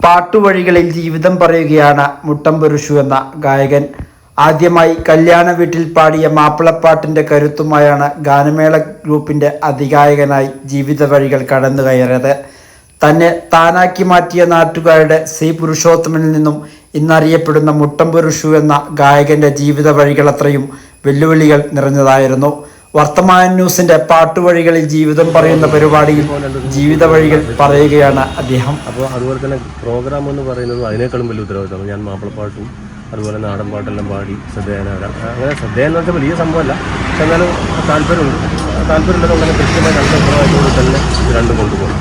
പാട്ടുവഴികളിൽ ജീവിതം പറയുകയാണ് മുട്ടംപുരുഷു എന്ന ഗായകൻ. ആദ്യമായി കല്യാണ വീട്ടിൽ പാടിയ മാപ്പിളപ്പാട്ടിന്റെ കരുത്തുമായാണ് ഗാനമേള ഗ്രൂപ്പിന്റെ അതിഗായകനായി ജീവിത വഴികൾ കടന്നു കയറിയത് തന്നെ താനാക്കി മാറ്റിയ നാട്ടുകാരുടെ സി പുരുഷോത്തമനിൽ നിന്നും ഇന്നറിയപ്പെടുന്ന മുട്ടംപുരുഷു എന്ന ഗായകന്റെ ജീവിത വഴികൾ അത്രയും വെല്ലുവിളികൾ നിറഞ്ഞതായിരുന്നു. വർത്തമാന ന്യൂസിന്റെ പാട്ടുവഴികളിൽ ജീവിതം പറയുന്ന പരിപാടിയിൽ ജീവിത വഴികൾ പറയുകയാണ് അദ്ദേഹം. അപ്പോൾ അതുപോലെ തന്നെ പ്രോഗ്രാം എന്ന് പറയുന്നത് അതിനേക്കാളും വലിയ ഉത്തരവാദിത്തമാണ്. ഞാൻ മാപ്പിളപ്പാട്ടും അതുപോലെ നാടൻ പാട്ടെല്ലാം പാടി ശ്രദ്ധേയനാകാം അങ്ങനെ ശ്രദ്ധേയം എന്ന് വെച്ചാൽ വലിയ സംഭവമല്ല. പക്ഷെ എന്നാലും താല്പര്യമുണ്ട്. താല്പര്യമുള്ളതുകൊണ്ട് തന്നെ കൃത്യമായി രണ്ട് ഉത്തരവാദിത്തോടെ തന്നെ രണ്ടും കൊണ്ടുപോകണം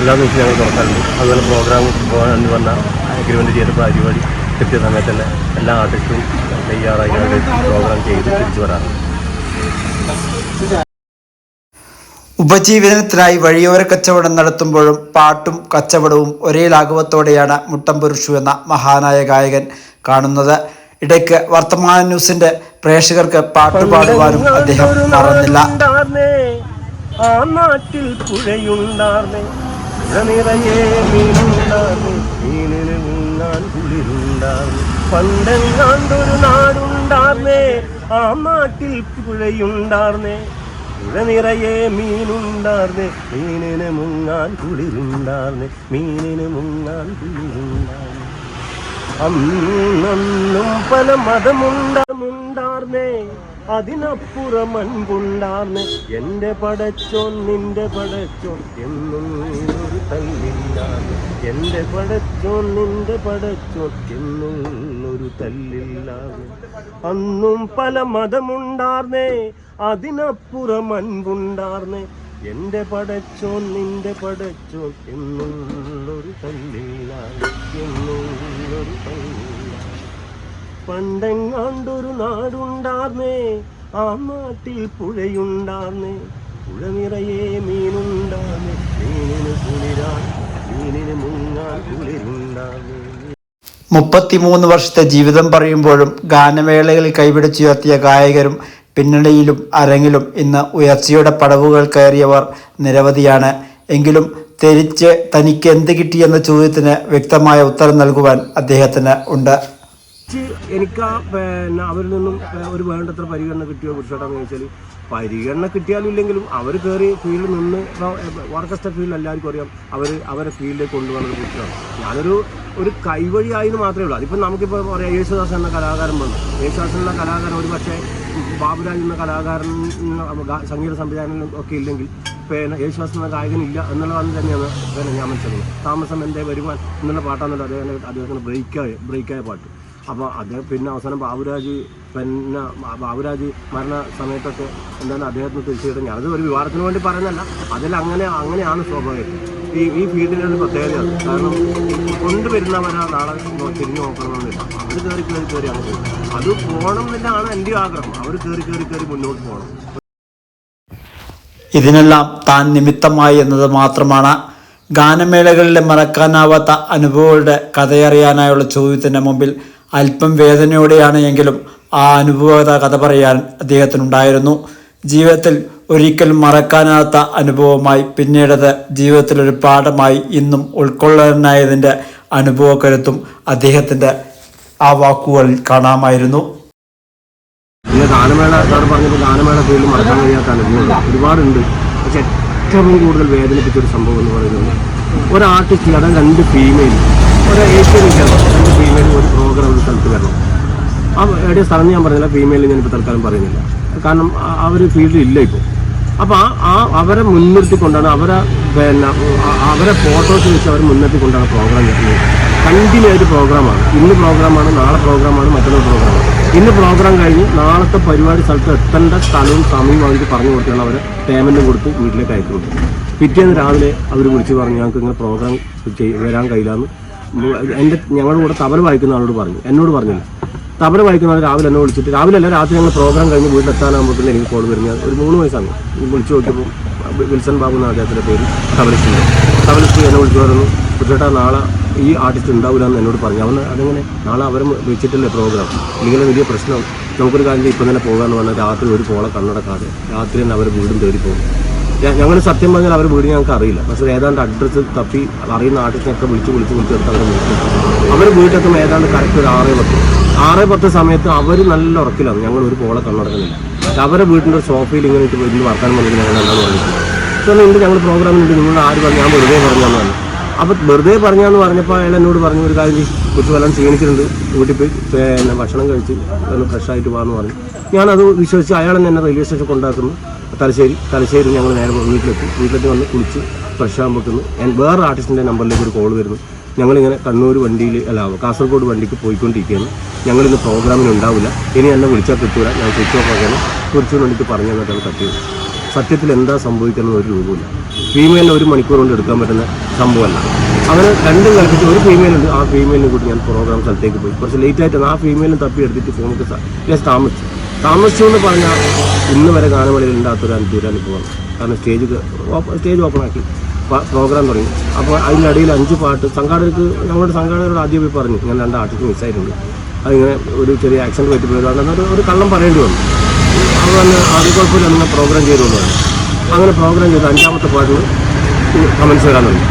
എല്ലാ ദിവസവും ഞങ്ങൾ തുറക്കാറുണ്ട്. അതുപോലെ പ്രോഗ്രാം പോകാൻ വന്ന അഗ്രിമെന്റ് ചെയ്ത പരിപാടി കൃത്യസമയത്ത് തന്നെ എല്ലാ ആർട്ടിസ്റ്റും തയ്യാറായി പ്രോഗ്രാം ചെയ്ത് തിരിച്ചു വരാറുണ്ട്. ഉപജീവനത്തിനായി വഴിയോര കച്ചവടം നടത്തുമ്പോഴും പാട്ടും കച്ചവടവും ഒരേ ലാഘവത്തോടെയാണ് മുട്ടംപുരുഷു എന്ന മഹാനായ ഗായകൻ കാണുന്നത്. ഇടയ്ക്ക് വർത്തമാന ന്യൂസിന്റെ പ്രേക്ഷകർക്ക് പാട്ട് പാടുവാനും അദ്ദേഹം മറന്നില്ല. ആ നാട്ടിൽ പണ്ടെങ്ങാണ്ടൊരു നാടുണ്ടാർന്നേ ആ നാട്ടിൽ പുഴയുണ്ടാർന്നേ. പുഴ നിറയെ മീനുണ്ടാർന്നേ. മീനിന് മുങ്ങാൻ കുളിരുണ്ടാർന്നേ. മീനിന് മുങ്ങാൻ കുളിരുണ്ടാർന്നേ. അന്നും പല മതമുണ്ടാർന്നേ അതിനപ്പുറം അൻപുണ്ടാർന്നേ. എന്റെ പടച്ചോൻ നിന്റെ പടച്ചോൻ എന്നും തല്ലില്ലാതെ എന്റെ പടച്ചോൻ നിന്റെ പടച്ചോൻ എന്നും തല്ലില്ലാതെ. അന്നും പല മതമുണ്ടാർന്നേ അതിനപ്പുറം അൻപുണ്ടാർന്നേ. എന്റെ പടച്ചോൻ നിന്റെ പടച്ചോൻ എന്നും ഒരു തല്ലില്ലാതെ. എന്നും ഒരു തല്ലില്ലാതെ. പണ്ടെങ്ങാണ്ടൊരു നാടുണ്ടാർന്നേ ആ നാട്ടിൽ പുഴയുണ്ടാർന്നേ. പുഴ നിറയെ മീനുണ്ടാർന്നേ. മീനിന് കുളിരാൻ മുങ്ങാൻ മുപ്പത്തിമൂന്ന് വർഷത്തെ ജീവിതം പറയുമ്പോഴും ഗാനമേളകളിൽ കൈപിടിച്ചുയർത്തിയ ഗായകരും പിന്നണിയിലും അരങ്ങിലും ഇന്ന് ഉയർച്ചയുടെ പടവുകൾ കയറിയവർ നിരവധിയാണ്. എങ്കിലും തെരിച്ച് തനിക്ക് എന്ത് കിട്ടിയെന്ന ചോദ്യത്തിന് വ്യക്തമായ ഉത്തരം നൽകുവാൻ അദ്ദേഹത്തിന് ഉണ്ട്. എനിക്ക് പിന്നെ അവരിൽ നിന്നും ഒരു വേണ്ടത്ര പരിഗണന കിട്ടിയോ കുറിച്ചോട്ടാന്ന് ചോദിച്ചാൽ പരിഗണന കിട്ടിയാലും ഇല്ലെങ്കിലും അവർ കയറി ഫീൽഡിൽ നിന്ന് വർക്കസ്റ്റ ഫീൽഡിൽ എല്ലാവർക്കും അറിയാം. അവർ അവരെ ഫീൽഡിൽ കൊണ്ടുവന്നത് കുറ്റമാണ് ഞാനൊരു ഒരു കൈവഴി ആയെന്ന് മാത്രമേ ഉള്ളൂ. അതിപ്പോൾ നമുക്കിപ്പോൾ പറയാം യേശുദാസ് എന്ന കലാകാരൻ വന്നു. യേശുദാസ് എന്ന കലാകാരൻ ഒരു പക്ഷേ ബാബുരാജ് എന്ന കലാകാരൻ സംഗീത സംവിധാനം ഒക്കെ ഇല്ലെങ്കിൽ പിന്നെ യേശുദാസ് എന്ന ഗായകനില്ല എന്നുള്ളതാണ് തന്നെയാണ് പിന്നെ ഞാൻ മനസ്സിലാക്കുന്നത്. താമസം എന്തേ വരുവാൻ എന്നുള്ള പാട്ടാണെന്നുള്ളത് അദ്ദേഹം അദ്ദേഹത്തിന് ബ്രേക്കായ ബ്രേക്കായ പാട്ട്. അപ്പോൾ അദ്ദേഹം പിന്നെ അവസാനം ബാബുരാജ് പിന്നെ ബാബുരാജ് മരണ സമയത്തൊക്കെ എന്താണ് അദ്ദേഹത്തിന് തിരിച്ചിട്ട് ഞാനത് ഒരു വിവാദത്തിന് വേണ്ടി പറയുന്നല്ല അതിൽ അങ്ങനെ അങ്ങനെയാണ് സ്വാഭാവികം. ഈ ഈ ഫീൽഡിലൊരു പ്രത്യേകതയാണ് കാരണം കൊണ്ടുവരുന്നവരാ നാളെ തിരിഞ്ഞു നോക്കണമെന്നില്ല. അവർ കയറി കയറി കയറി അങ്ങ് പോകും. അത് പോകണം എന്നുള്ളതാണ് എന്റെ ആഗ്രഹം. അവർ കയറി കയറി കയറി മുന്നോട്ട് പോകണം. ഇതിനെല്ലാം താൻ നിമിത്തമായി എന്നത് മാത്രമാണ് ഗാനമേളകളിലെ മറക്കാനാവാത്ത അനുഭവങ്ങളുടെ കഥയറിയാനായുള്ള ചോദ്യത്തിന്റെ മുമ്പിൽ അല്പം വേദനയോടെയാണ് എങ്കിലും ആ അനുഭവത കഥ പറയാൻ അദ്ദേഹത്തിനുണ്ടായിരുന്നു. ജീവിതത്തിൽ ഒരിക്കലും മറക്കാനാത്ത അനുഭവമായി പിന്നീടത് ജീവിതത്തിലൊരു പാഠമായി ഇന്നും ഉൾക്കൊള്ളാനായതിന്റെ അനുഭവക്കരുത്തും അദ്ദേഹത്തിന്റെ ആ വാക്കുകളിൽ കാണാമായിരുന്നു. പിന്നെ ഗാനമേള സാർ പറഞ്ഞപ്പോൾ ഗാനമേള ഫീൽഡ് മറക്കാൻ കഴിയാത്ത അനുഭവങ്ങൾ ഒരുപാടുണ്ട്. പക്ഷെ ഏറ്റവും കൂടുതൽ വേദനിപ്പിച്ച ഒരു സംഭവം എന്ന് പറയുന്നത് ഒരു ആർട്ടിസ്റ്റ് അതായത് രണ്ട് ഫീമെയിൽ ഒരു ഏഷ്യൻ ഫീമെയിൽ ഒരു പ്രോഗ്രാം ഒരു സ്ഥലത്ത് വരണം. ആ സ്ഥലം ഞാൻ പറഞ്ഞില്ല ഫീമെയിൽ ഞാനിപ്പോൾ തൽക്കാലം പറയുന്നില്ല. കാരണം അവർ ഫീൽഡിൽ ഇല്ല ഇപ്പോൾ അപ്പോൾ ആ ആ അവരെ മുൻനിർത്തിക്കൊണ്ടാണ് അവരെ പിന്നെ അവരെ ഫോട്ടോസ് വെച്ച് അവർ മുൻനിർത്തിക്കൊണ്ടാണ് പ്രോഗ്രാം ചെയ്യുന്നത് കണ്ടിന്യൂ ആയിട്ട് പ്രോഗ്രാമാണ്. ഇന്ന് പ്രോഗ്രാമാണ് നാളെ പ്രോഗ്രാമാണ് മറ്റൊരു പ്രോഗ്രാമാണ്. ഇന്ന് പ്രോഗ്രാം കഴിഞ്ഞ് നാളത്തെ പരിപാടി സ്ഥലത്ത് എത്തേണ്ട സ്ഥലവും സമയവും അവർക്ക് പറഞ്ഞു കൊടുത്താണ് അവരെ പേയ്മെന്റും കൊടുത്ത് വീട്ടിലേക്ക് അയക്കുന്നത്. പിറ്റേന്ന് രാവിലെ അവർ വിളിച്ച് പറഞ്ഞു ഞങ്ങൾക്ക് ഇങ്ങനെ പ്രോഗ്രാം വരാൻ കഴിയില്ലാന്ന് എന്റെ ഞങ്ങളുടെ കൂടെ തബല വായിക്കുന്ന ആളോട് പറഞ്ഞു. എന്നോട് പറഞ്ഞു തബല വായിക്കുന്ന ആൾ രാവിലെ എന്നെ വിളിച്ചിട്ട് രാവിലെ അല്ല രാത്രി ഞങ്ങൾ പ്രോഗ്രാം കഴിഞ്ഞ് വീട്ടിലെത്താനാകുമ്പോഴത്തേന് എനിക്ക് കോൾ വരുന്നത്. ഒരു മൂന്ന് വയസ്സാണ് വിളിച്ചു നോക്കിയപ്പോൾ വിൽസൺ ബാബു എന്ന അദ്ദേഹത്തിന്റെ പേര്. തബലിസ്റ്റ് തബലിസ്റ്റ് എന്നെ വിളിച്ചു പറഞ്ഞു ചേട്ടാ നാളെ ഈ ആർട്ടിസ്റ്റ് ഉണ്ടാവില്ല എന്ന് എന്നോട് പറഞ്ഞു. അവൻ അതെങ്ങനെ? നാളെ അവരെ വെച്ചിട്ടല്ലേ പ്രോഗ്രാം ഇങ്ങനെ വലിയ പ്രശ്നം. നമുക്കൊരു കാര്യം ഇപ്പം തന്നെ പോകാമെന്ന് പറഞ്ഞാൽ രാത്രി ഒരു പോളെ കണ്ണടക്കാതെ രാത്രി തന്നെ അവർ വീടും തേടി പോകും. ഞങ്ങൾ സത്യം പറഞ്ഞാൽ അവർ വീട് ഞങ്ങൾക്ക് അറിയില്ല. പക്ഷേ ഏതാണ്ട് അഡ്രസ്സ് തപ്പി അറിയുന്ന ആർട്ടിസ്റ്റിനൊക്കെ വിളിച്ച് വിളിച്ച് വിളിച്ചെടുത്ത് അവരെ വിളിച്ചു അവർ വീട്ടിലെത്തുമ്പോൾ ഏതാണ്ട് കറക്റ്റ് ഒരു ആറ് പത്ത്. ആറ് പത്ത് സമയത്ത് അവർ നല്ല ഉറക്കിലാണ്. ഞങ്ങൾ ഒരു പോളെ കണ്ണടക്കുന്നില്ല. അവരെ വീട്ടിന്റെ സോഫയിൽ ഇങ്ങനെ വീട്ടിൽ വർത്താനം പറഞ്ഞിട്ട് ഞങ്ങൾ എന്താണെന്ന് പറഞ്ഞത് സോ ഉണ്ട് ഞങ്ങൾ പ്രോഗ്രാമിനുണ്ട് നിങ്ങൾ ആര് പറഞ്ഞു? ഞാൻ വെറുതെ പറഞ്ഞു. അപ്പോൾ വെറുതെ പറഞ്ഞാന്ന് പറഞ്ഞപ്പോൾ അയാൾ എന്നോട് പറഞ്ഞു ഒരു കാര്യം ചെയ്യ്, കാലം ക്ഷീണിച്ചിട്ടുണ്ട്. വീട്ടിൽ പോയി പിന്നെ ഭക്ഷണം കഴിച്ച് ഒന്ന് ഫ്രഷായിട്ട് പോകാമെന്ന് പറഞ്ഞു. ഞാനത് വിശ്വസിച്ച് അയാളെ എന്നെ റെയിൽവേ സ്റ്റേഷൻ കൊണ്ടാക്കുന്നു. തലശ്ശേരി തലശ്ശേരി ഞങ്ങൾ നേരെ വീട്ടിലെത്തി. വീട്ടിലെത്തി വന്ന് കുളിച്ച് ഫ്രഷ് ഞാൻ വേറെ ആർട്ടിസ്റ്റിന്റെ നമ്പറിലേക്ക് ഒരു കോൾ വരുന്നു. ഞങ്ങളിങ്ങനെ കണ്ണൂർ വണ്ടിയിൽ അല്ല കാസർഗോഡ് വണ്ടിക്ക് പോയിക്കൊണ്ടിരിക്കുകയാണ്. ഞങ്ങളിന്ന് പ്രോഗ്രാമിന് ഉണ്ടാവില്ല. ഇനി എന്നെ വിളിച്ചാൽ കിട്ടൂല. ഞാൻ സ്വിച്ച് ഓഫ് ആക്കാനും കുറിച്ചു വേണ്ടിയിട്ട് പറഞ്ഞു തന്നിട്ടാണ് തട്ടിയത് സത്യത്തിൽ എന്താ സംഭവിക്കുന്നത് ഒരു രൂപമില്ല ഫീമെയിലിന് ഒരു മണിക്കൂർ കൊണ്ട് എടുക്കാൻ പറ്റുന്ന സംഭവമല്ല. അങ്ങനെ രണ്ടും കളിപ്പിച്ച് ഒരു ഫീമെയിലുണ്ട് ആ ഫീമെയിലിനെ കൂട്ടി ഞാൻ പ്രോഗ്രാം സ്ഥലത്തേക്ക് പോയി. കുറച്ച് ലേറ്റ് ആയിട്ട് ആ ഫീമെയിലും തപ്പി എടുത്തിട്ട് ഫോണിക്ക് ജസ്റ്റ് താമസിച്ചു. താമസിച്ചു എന്ന് പറഞ്ഞാൽ ഇന്ന് വരെ ഗാനമേളയിൽ ഉണ്ടാത്തൊരു അനുഭവം. കാരണം സ്റ്റേജ് സ്റ്റേജ് ഓപ്പൺ ആക്കി. പ്രോഗ്രാം തുടങ്ങി. അപ്പോൾ അതിന്റെ അഞ്ച് പാട്ട് സംഘാടകർക്ക് ഞങ്ങളുടെ സംഘാടകരോട് ആദ്യം പോയി പറഞ്ഞു. ഞാൻ രണ്ട് ആർട്ടിസ്റ്റ് മിസ്സായിട്ടുണ്ട് അതിങ്ങനെ ഒരു ചെറിയ ആക്സിഡന്റ് പറ്റി കാരണം എന്നൊരു ഒരു കള്ളം പറയേണ്ടി വന്നു. അത് തന്നെ ആദ്യ കുഴപ്പമില്ല പ്രോഗ്രാം ചെയ്തുകൊണ്ടാണ് അങ്ങനെ പ്രോഗ്രാം ചെയ്ത് അഞ്ചാമത്തെ പാട്ടിന് കമൻസ് വരാനുണ്ട്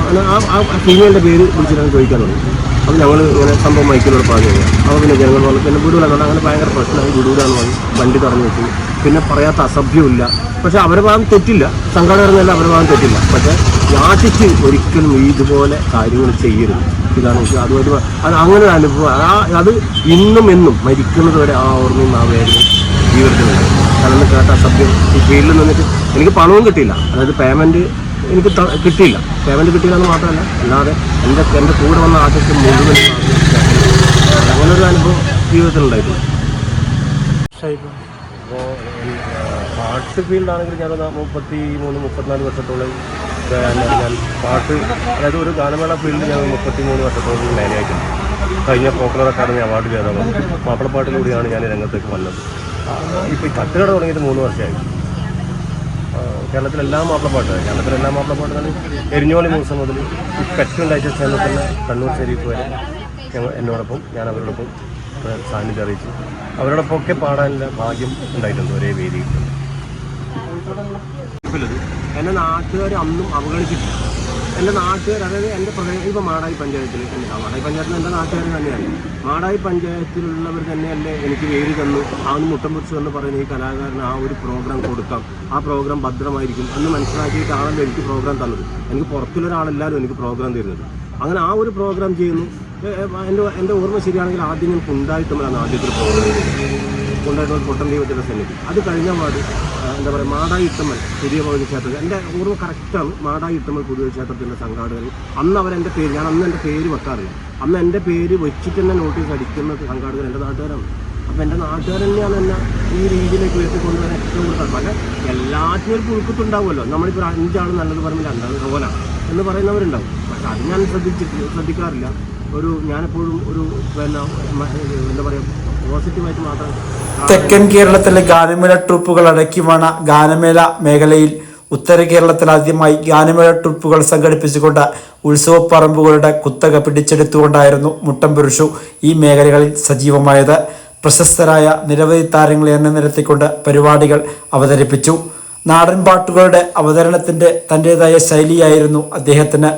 അങ്ങനെ ആ ഫീമെയിലിന്റെ പേര് വിളിച്ചിട്ടാണ് ചോദിക്കാനുള്ളത് അപ്പോൾ ഞങ്ങൾ ഇങ്ങനെ സംഭവം മൈക്കിലൂടെ പറഞ്ഞു അപ്പോൾ പിന്നെ ജനങ്ങൾ പറഞ്ഞു പിന്നെ വിടൂലെന്നാണ് അങ്ങനെ ഭയങ്കര പ്രശ്നമായി വിടൂലെന്ന് പറഞ്ഞു വണ്ടി തടഞ്ഞു വെച്ചു. പിന്നെ പറയാത്ത അസഭ്യമില്ല പക്ഷേ അവരുടെ ഭാഗം തെറ്റില്ല. സംഘാടകരെന്നല്ല അവരുടെ ഭാഗം തെറ്റില്ല. പക്ഷേ യാചിച്ച് ഒരിക്കലും ഇതുപോലെ കാര്യങ്ങൾ ചെയ്യരുത്. ഇതാണ് എനിക്ക് അതുമായിട്ട് അത് അങ്ങനെ ഒരു അനുഭവം. ആ അത് ഇന്നും എന്നും മരിക്കുന്നത് വരെ ആ ഓർമ്മയും ആ വേദനയും ജീവിതത്തിലുണ്ട് കാരണം കേട്ട അസഭ്യം ഈ ഫീൽഡിൽ നിന്നിട്ട് എനിക്ക് പണവും കിട്ടിയില്ല. അതായത് പേയ്മെന്റ് എനിക്ക് കിട്ടിയില്ല. പേയ്മെന്റ് കിട്ടിയില്ല എന്ന് മാത്രമല്ല അല്ലാതെ എന്റെ എന്റെ കൂടെ വന്ന ആർട്ടിസ്റ്റ് മുഴുവൻ അങ്ങനെ ഒരു അനുഭവം ജീവിതത്തിലുണ്ടായിട്ടുണ്ട് അപ്പോൾ പാട്ട് ഫീൽഡാണെങ്കിൽ ഞാൻ മുപ്പത്തി മൂന്ന് മുപ്പത്തിനാല് വർഷത്തോളം ഞാൻ പാട്ട് അതായത് ഒരു ഗാനമേള ഫീൽഡിൽ ഞാൻ മുപ്പത്തി മൂന്ന് വർഷത്തോളം മേലെയായിട്ടുണ്ട് കഴിഞ്ഞ പോപ്പുലർ അക്കാദമി അവാർഡ് ജേതാവാണ് മാപ്പിളപ്പാട്ടിലൂടെയാണ് ഞാൻ രംഗത്തേക്ക് വന്നത്. ഇപ്പോൾ ഈ തട്ടുകട തുടങ്ങിയിട്ട് മൂന്ന് വർഷമായി. കേരളത്തിലെല്ലാ മാപ്പിളപ്പാട്ട് കേരളത്തിലെല്ലാ മാപ്പിളപ്പാട്ട് തന്നെ എരിഞ്ഞോളി മൂസം മുതൽ ഈ പെറ്റുണ്ടായിട്ട് ചേർന്നിട്ടുള്ള കണ്ണൂർ ഷെരീഫ് വരെ എന്നോടൊപ്പം ഞാൻ അവരോടൊപ്പം സാന്നിധ്യം അറിയിച്ചു. അവരോടൊപ്പം ഒക്കെ പാടാനുള്ള ഭാഗ്യം ഉണ്ടായിട്ടുണ്ട് ഒരേ വേദിയിൽ. എന്നെ നാട്ടുകാർ അന്നും അവഗണിച്ചിട്ടില്ല. എന്റെ നാട്ടുകാർ അതായത് എന്റെ പ്രദേശം ഇപ്പോൾ മാടായി പഞ്ചായത്തിൽ മാടായി പഞ്ചായത്തിൽ എന്റെ നാട്ടുകാർ തന്നെയാണ്. മാടായി പഞ്ചായത്തിലുള്ളവർ തന്നെയല്ലേ എനിക്ക് വേര് തന്നു. ഒന്ന് മുട്ടം പൊടിച്ചു എന്ന് പറയുന്ന ഈ കലാകാരന് ആ ഒരു പ്രോഗ്രാം കൊടുക്കാം. ആ പ്രോഗ്രാം ഭദ്രമായിരിക്കും എന്ന് മനസ്സിലാക്കിയിട്ടാണല്ലോ എനിക്ക് പ്രോഗ്രാം തന്നത്. എനിക്ക് പുറത്തുള്ളൊരാളെല്ലാവരും എനിക്ക് പ്രോഗ്രാം തരുന്നത്. അങ്ങനെ ആ ഒരു പ്രോഗ്രാം ചെയ്യുന്നു. എന്റെ എന്റെ ഓർമ്മ ശരിയാണെങ്കിൽ ആദ്യം ഞാൻ കുണ്ടായിട്ടുമ്പോഴാണ് ആദ്യത്തെ പ്രോഗ്രാം കൊണ്ടായിട്ടുള്ള പൊട്ടൻ ദൈവത്തിന്റെ സന്നിധി. അത് കഴിഞ്ഞ പാട് എന്താ പറയുക മാടായി ഇട്ടമ്മൽ പുതിയ ഭൗതിക ക്ഷേത്രത്തിൽ. എന്റെ ഓർമ്മ കറക്റ്റാണ് മാടായി ഇട്ടമ്മൽ പുതിയ ക്ഷേത്രത്തിന്റെ സംഘാടകർ. അന്ന് അവരെന്റെ പേര് ഞാൻ അന്ന് എന്റെ പേര് വെക്കാറില്ല. അന്ന് എന്റെ പേര് വെച്ചിട്ട് തന്നെ നോട്ടീസ് അടിക്കുന്ന സംഘാടകർ എന്റെ നാട്ടുകാരാണ്. അപ്പോൾ എന്റെ നാട്ടുകാർ തന്നെയാണ് എന്നെ ഈ രീതിയിലേക്ക് ഉയർത്തി കൊണ്ടുവരാൻ ഏറ്റവും കൂടുതൽ പല എല്ലാത്തിനും ഒരു നമ്മളിപ്പോൾ അഞ്ചാൾ നല്ലത് പറയുമ്പോൾ രണ്ടാൾ റോലാണ് എന്ന് പറയുന്നവരുണ്ടാവും. പക്ഷെ അത് ഞാൻ ശ്രദ്ധിച്ചിട്ട് ശ്രദ്ധിക്കാറില്ല. ഒരു ഞാനെപ്പോഴും ഒരു പിന്നെ എന്താ പറയുക മാത്രം തെക്കൻ കേരളത്തിലെ ഗാനമേള ട്രൂപ്പുകൾ അടയ്ക്കുമാണ് ഗാനമേള മേഖലയിൽ ഉത്തര കേരളത്തിൽ ആദ്യമായി ഗാനമേള ട്രൂപ്പുകൾ സംഘടിപ്പിച്ചുകൊണ്ട് ഉത്സവപ്പറമ്പുകളുടെ കുത്തക പിടിച്ചെടുത്തുകൊണ്ടായിരുന്നു മുട്ടം പുരുഷു ഈ മേഖലകളിൽ സജീവമായത്. പ്രശസ്തരായ നിരവധി താരങ്ങളെ എണ്ണ നിരത്തിക്കൊണ്ട് പരിപാടികൾ അവതരിപ്പിച്ചു. നാടൻ പാട്ടുകളുടെ അവതരണത്തിന്റെ തന്റെതായ ശൈലിയായിരുന്നു അദ്ദേഹത്തിന്.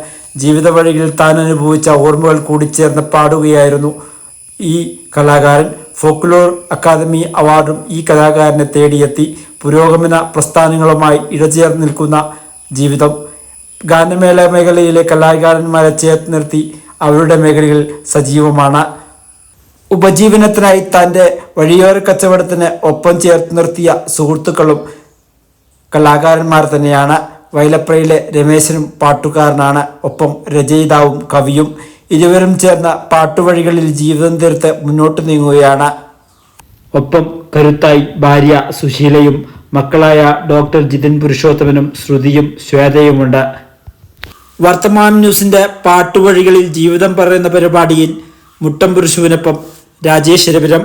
ജീവിത വഴികളിൽ താൻ അനുഭവിച്ച ഓർമ്മകൾ കൂടിച്ചേർന്ന് പാടുകയായിരുന്നു ഈ കലാകാരൻ. ഫോക്ലോർ അക്കാദമി അവാർഡും ഈ കലാകാരനെ തേടിയെത്തി പുരോഗമന പ്രസ്ഥാനങ്ങളുമായി ഇഴചേർന്ന് നിൽക്കുന്ന ജീവിതം. ഗാനമേള മേഖലയിലെ കലാകാരന്മാരെ ചേർത്ത് നിർത്തി അവരുടെ മേഖലയിൽ സജീവമാണ്. ഉപജീവനത്തിനായി തന്റെ വഴിയോര കച്ചവടത്തിന് ഒപ്പം ചേർത്ത് നിർത്തിയ സുഹൃത്തുക്കളും കലാകാരന്മാർ തന്നെയാണ്. വൈലപ്രയിലെ രമേശനും പാട്ടുകാരനാണ്. ഒപ്പം രചയിതാവും കവിയും ഇരുവരും ചേർന്ന പാട്ടുവഴികളിൽ ജീവിതം തീർത്ത് മുന്നോട്ട് നീങ്ങുകയാണ്. ഒപ്പം കരുത്തായി ഭാര്യ സുശീലയും മക്കളായ ഡോക്ടർ ജിതിൻ പുരുഷോത്തമനും ശ്രുതിയും ശ്വേതയുമുണ്ട്. വർത്തമാൻ ന്യൂസിന്റെ പാട്ടുവഴികളിൽ ജീവിതം പറയുന്ന പരിപാടിയിൽ മുട്ടം പുരുഷുവിനൊപ്പം രാജേശ്വരപുരം